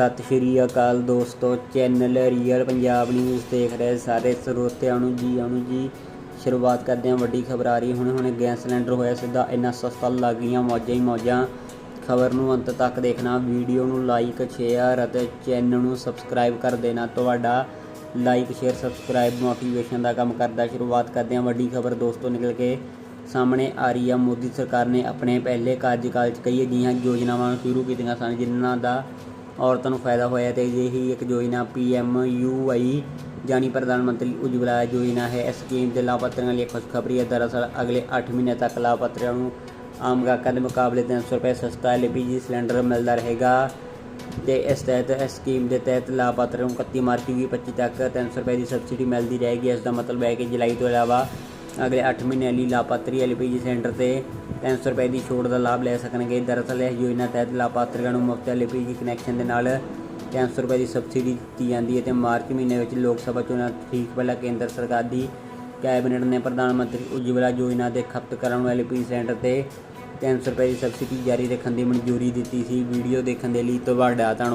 ਸਤਿ ਸ਼੍ਰੀ ਅਕਾਲ ਦੋਸਤੋ channel real Punjab news ਦੇਖ ਰਹੇ ਸਾਰੇ ਸਰੋਤਿਆਂ ਨੂੰ ਜੀ ਆਉਣ ਜੀ। ਸ਼ੁਰੂਆਤ ਕਰਦੇ ਹਾਂ ਵੱਡੀ ਖਬਰ ਆ ਰਹੀ। ਹੁਣੇ ਹੁਣੇ ਗੈਸ ਸਿਲੰਡਰ ਹੋਇਆ ਸਿੱਧਾ, ਇੰਨਾ ਸਸਤਾ ਲੱਗ ਗਈਆਂ ਮੌਜਾਂ ਹੀ ਮੌਜਾਂ। ਖਬਰ ਨੂੰ ਅੰਤ ਤੱਕ ਦੇਖਣਾ, ਵੀਡੀਓ ਨੂੰ ਲਾਈਕ ਸ਼ੇਅਰ ਅਤੇ ਚੈਨਲ ਨੂੰ ਸਬਸਕ੍ਰਾਈਬ ਕਰ ਦੇਣਾ। ਤੁਹਾਡਾ ਲਾਈਕ ਸ਼ੇਅਰ ਸਬਸਕ੍ਰਾਈਬ ਮੋਟੀਵੇਸ਼ਨ ਦਾ ਕੰਮ ਕਰਦਾ। ਸ਼ੁਰੂਆਤ ਕਰਦੇ ਹਾਂ ਵੱਡੀ ਖਬਰ ਦੋਸਤੋ ਨਿਕਲ ਕੇ। ਸਾਹਮਣੇ ਆ ਰਹੀ ਆ ਮੋਦੀ ਸਰਕਾਰ ਨੇ ਆਪਣੇ ਪਹਿਲੇ ਕਾਰਜਕਾਲ 'ਚ ਕਈ ਅਜਿਹੀਆਂ ਯੋਜਨਾਵਾਂ ਸ਼ੁਰੂ ਕੀਤੀਆਂ ਸਨ, ਜਿਨ੍ਹਾਂ ਦਾ ਔਰਤਾਂ ਨੂੰ ਫਾਇਦਾ ਹੋਇਆ ਤੇ ਅਜਿਹੀ ਇੱਕ ਯੋਜਨਾ ਪੀਐਮ ਯੂਆਈ ਜਾਨੀ ਪ੍ਰਧਾਨ ਮੰਤਰੀ ਉਜਵਲਾ ਯੋਜਨਾ ਹੈ। ਇਸ ਸਕੀਮ ਦੇ ਲਾਭਪਾਤਰੀਆਂ ਲਈ ਖੁਸ਼ਖਬਰੀ ਹੈ। ਦਰਅਸਲ, ਅਗਲੇ 8 ਮਹੀਨੇ ਤੱਕ ਲਾਭਪਾਤਰੀਆਂ ਨੂੰ ਆਮ ਗਾਹਕਾਂ ਦੇ ਮੁਕਾਬਲੇ 300 ਰੁਪਏ ਸਸਤਾ ਐਲਪੀਜੀ ਸਿਲੰਡਰ ਮਿਲਦਾ ਰਹੇਗਾ ਤੇ ਇਸ ਤਹਿਤ ਇਸ ਸਕੀਮ ਦੇ ਤਹਿਤ ਲਾਭਪਾਤਰੀਆਂ ਨੂੰ 31 ਮਾਰਚ 2025 ਤੱਕ 300 ਰੁਪਏ ਦੀ ਸਬਸਿਡੀ ਮਿਲਦੀ ਰਹੇਗੀ। ਇਸ ਦਾ ਮਤਲਬ ਹੈ ਕਿ ਜੁਲਾਈ ਤੋਂ ਇਲਾਵਾ ਅਗਲੇ 8 ਮਹੀਨਿਆਂ ਲਈ ਲਾਭਪਾਤਰੀ ਐਲਪੀਜੀ ਸਿਲੰਡਰ ਤੇ 300 ਰੁਪਏ ਦੀ ਛੋਟ ਦਾ ਲਾਭ ਲੈ ਸਕਣਗੇ। ਦਰਅਸਲ ਇਸ ਯੋਜਨਾ ਤਹਿਤ ਲਾਭਪਾਤਰੀਆਂ ਨੂੰ ਮੁਫਤ ਐਲਪੀਜੀ ਕਨੈਕਸ਼ਨ ਦੇ ਨਾਲ 300 ਰੁਪਏ ਦੀ ਸਬਸਿਡੀ ਦਿੱਤੀ ਜਾਂਦੀ ਹੈ ਤੇ ਮਾਰਚ ਮਹੀਨੇ ਵਿੱਚ ਲੋਕ ਸਭਾ ਚੋਣਾਂ ਠੀਕ ਪਹਿਲਾਂ ਕੇਂਦਰ ਸਰਕਾਰ ਦੀ ਕੈਬਨਿਟ ਨੇ ਪ੍ਰਧਾਨ ਮੰਤਰੀ ਉਜਵਲਾ ਯੋਜਨਾ ਦੇ ਖਪਤਕਾਰਾਂ ਨੂੰ ਐਲਪੀਜੀ ਸਿਲੰਡਰ ਤੇ 300 ਰੁਪਏ ਦੀ ਸਬਸਿਡੀ ਜਾਰੀ ਰੱਖਣ ਦੀ ਮਨਜ਼ੂਰੀ ਦਿੱਤੀ ਸੀ। ਵੀਡੀਓ ਦੇਖਣ ਦੇ ਲਈ ਤੁਹਾਡਾ ਧੰਨਵਾਦ।